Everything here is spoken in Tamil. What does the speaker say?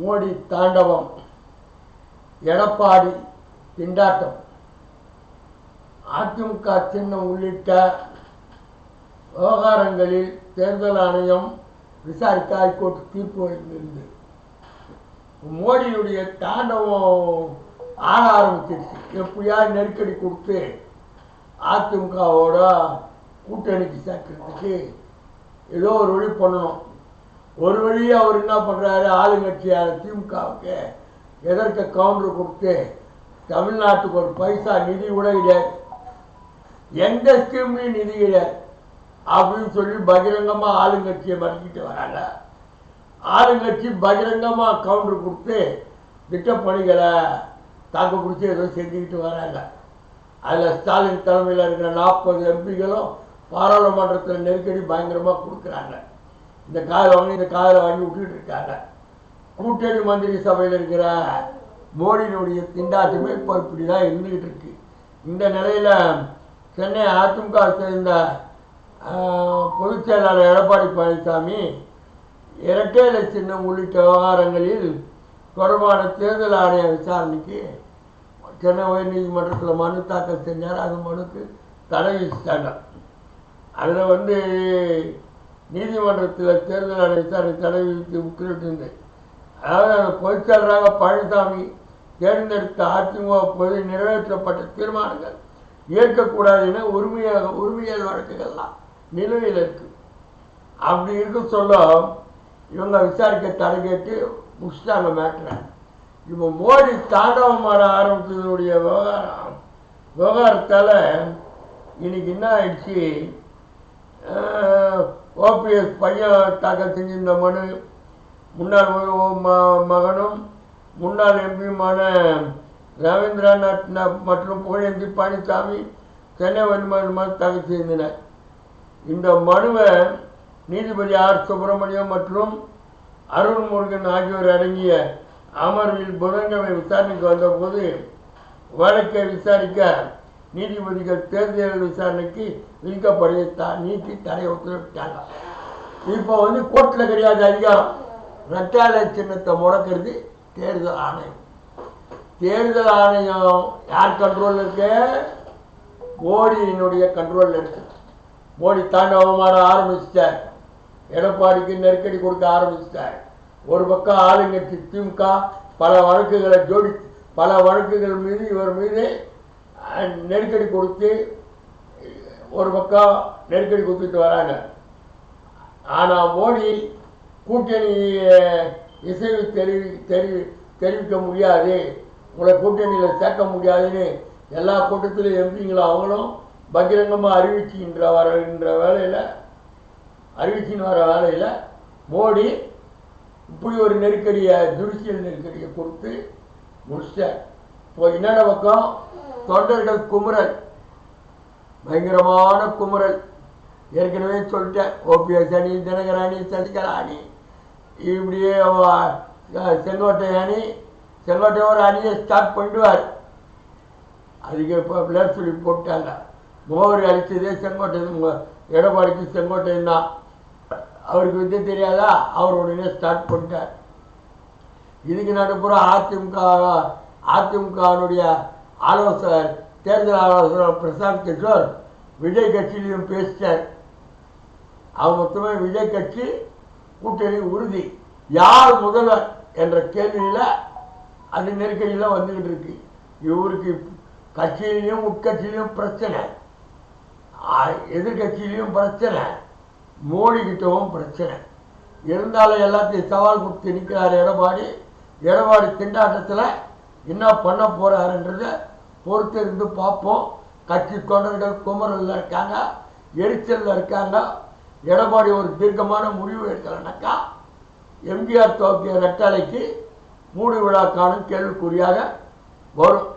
மோடி தாண்டவம் எடப்பாடி திண்டாட்டம். அதிமுக சின்னம் உள்ளிட்ட விவகாரங்களில் தேர்தல் ஆணையம் விசாரிக்க ஹைகோர்ட் தீர்ப்பு வழங்கியிருந்தது மோடியுடைய தாண்டவம் ஆட ஆரம்பிச்சிருச்சு. எப்படியா நெருக்கடி கொடுத்து அதிமுகவோட கூட்டணிக்கு சேர்க்கறதுக்கு ஏதோ ஒரு வழி பண்ணணும். ஒரு வழி அவர் என்ன பண்ணுறாரு ஆளுங்கட்சியான திமுகவுக்கு எதற்கு கவுண்டர் கொடுத்து தமிழ்நாட்டுக்கு ஒரு பைசா நிதி கூட கிடையாது எந்த ஸ்கீம்லையும் நிதி கிடையாது அப்படின்னு சொல்லி பகிரங்கமாக ஆளுங்கட்சியை மறக்கிட்டு வராங்க. ஆளுங்கட்சி பகிரங்கமாக கவுண்டர் கொடுத்து திட்டப்பணிகளை தாக்கு பிடிச்சி ஏதோ செஞ்சுக்கிட்டு வராங்க. அதில் ஸ்டாலின் தலைமையில் இருக்கிற நாற்பது எம்பிகளும் பாராளுமன்றத்தில் நெருக்கடி பயங்கரமாக கொடுக்குறாங்க. இந்த காதில் வாங்கி இந்த காரை வாங்கி விட்டுட்டு இருக்காங்க. கூட்டணி மந்திரி சபையில் இருக்கிற மோடியினுடைய திண்டாட்டமே இப்போ இப்படி தான் இருந்துக்கிட்டு இருக்கு. இந்த நிலையில் சென்னை அதிமுக சேர்ந்த பொதுச்செயலாளர் பொதுச் செயலாளர் எடப்பாடி பழனிசாமி இரட்டை சின்னம் உள்ளிட்ட விவகாரங்களில் தொடர்பான தேர்தல் ஆணைய விசாரணைக்கு சென்னை உயர்நீதிமன்றத்தில் மனு தாக்கல் செஞ்சார். அது மனுக்கு தடை விதிச்சிட்டாங்க அதில் வந்து நீதிமன்றத்தில் தேர்தல் ஆணையத்தை விசாரணை தடை விதித்து உத்தரவிட்டிருந்தது அதாவது பொதுச்செயலராக பழனிசாமி தேர்ந்தெடுத்த அதிமுக பொது நிறைவேற்றப்பட்ட தீர்மானங்கள் ஏற்கக்கூடாதுன்னு உரிமையாக உரிமையல் வழக்குகள்லாம் நிலுவையில் இருக்கு. அப்படி இருக்க சொல்ல இவங்க விசாரிக்க தடை கேட்டு முடிச்சிட்டாங்க மேட்டரை. இப்போ மோடி தாண்டவம் ஆட ஆரம்பித்ததுடைய விவகாரம் விவகாரத்தால் இன்னைக்கு என்ன ஆயிடுச்சு? ஓபிஎஸ் பையன் தாக்கல் செஞ்சிருந்த மனு முன்னாள் ம- மகனும் முன்னாள் எம்பியுமான ரவீந்திரநாத் ந- மற்றும் புகழேந்தி பழனிசாமி சென்னை உயர்நீதிமன்றம் தாக்கல் செய்தனர் இந்த மனுவை நீதிபதி ஆர். சுப்பிரமணியம் மற்றும் அருண் முருகன் ஆகியோர் அடங்கிய அமர்வில் புதன்கிழமை விசாரணைக்கு வந்தபோது வழக்கை விசாரிக்க நீதிபதிகள் தேர்தல் விசாரணைக்கு விதிக்கப்படுவதை த- நீட்டி தடை உத்தரவிட்டாங்க. இப்போ வந்து கோர்ட்டில் கிடையாது அதிகாரம். ரெட்டாலை சின்னத்தை முடக்கிறது தேர்தல் ஆணையம். தேர்தல் ஆணையம் யார் கண்ட்ரோலில் இருக்கு? மோடியினுடைய கண்ட்ரோலில் இருக்கு. மோடி தாண்டவமான ஆரம்பிச்சிட்டார். எடப்பாடிக்கு நெருக்கடி கொடுக்க ஆரம்பிச்சிட்டார். ஒரு பக்கம் ஆளுங்கட்சி திமுக பல வழக்குகளை ஜோடி பல வழக்குகள் மீது இவர் மீது நெருக்கடி கொடுத்து ஒரு பக்கம் நெருக்கடி கொடுத்துட்டு வராங்க. ஆனால் மோடி கூட்டணி இசைவு தெரிவி தெரி தெரிவிக்க முடியாது. உங்களை கூட்டணியில் சேர்க்க முடியாதுன்னு எல்லா கூட்டத்திலும் எம்பிங்களும் அவங்களும் பகிரங்கமாக அறிவிச்சுன்ற வரன்ற வேலையில் அறிவிச்சின்னு வர வேலையில் மோடி இப்படி ஒரு நெருக்கடியை துருசியல் நெருக்கடியை கொடுத்து முடிச்சார். இப்போ என்னென்ன பக்கம் தொண்டர்கள் குமுறல். பயங்கரமான குமுறல். ஏற்கனவே சொல்லிட்டேன். ஓபிஎஸ் அணி தினகர் அணி சசிகலா அணி. இப்படியே செங்கோட்டை அணி செங்கோட்டை ஒரு அணியை ஸ்டார்ட் பண்ணிடுவார். அதுக்கு இப்போ பிளேயர் சொல்லி போட்டாங்க. மோகரி அடித்ததே செங்கோட்டை எடப்பாடிக்கு செங்கோட்டை தான். அவருக்கு வித்திய தெரியாதா? அவர் உடனே ஸ்டார்ட் பண்ணிட்டார். இதுக்கு நடுப்புற அதிமுக அதிமுகவினுடைய ஆலோசகர் தேர்தல் ஆலோசகர் பிரசாந்த் கிஷோர் விஜய் கட்சியிலையும் பேசிட்டார். அவர் மொத்தமே விஜய் கட்சி கூட்டணி உறுதி. யார் முதல்வர் என்ற கேள்வியில் அந்த நெருக்கடியில் வந்துக்கிட்டு இருக்கு. இவருக்கு கட்சியிலையும் உட்கட்சியிலையும் பிரச்சனை. எதிர்கட்சியிலையும் எதிர்க்கட்சியிலையும் பிரச்சனை. மோடி கிட்டவும் பிரச்சனை. இருந்தாலும் எல்லாத்தையும் சவால் கொடுத்து நிற்கிறார் எடப்பாடி. எடப்பாடி திண்டாட்டத்தில் என்ன பண்ண போகிறாருன்றதை பொறுத்து இருந்து பார்ப்போம். கட்சி தொண்டர்கள் குமரில் இருக்காங்க எரிச்சலில் இருக்காங்க. எடப்பாடி ஒரு தீர்க்கமான முடிவு எடுக்கலைனாக்கா எம்ஜிஆர் துவக்கிய ரெட்டாலைக்கு மூடு விழாக்கான கேள்விக்குறியாக வரும்.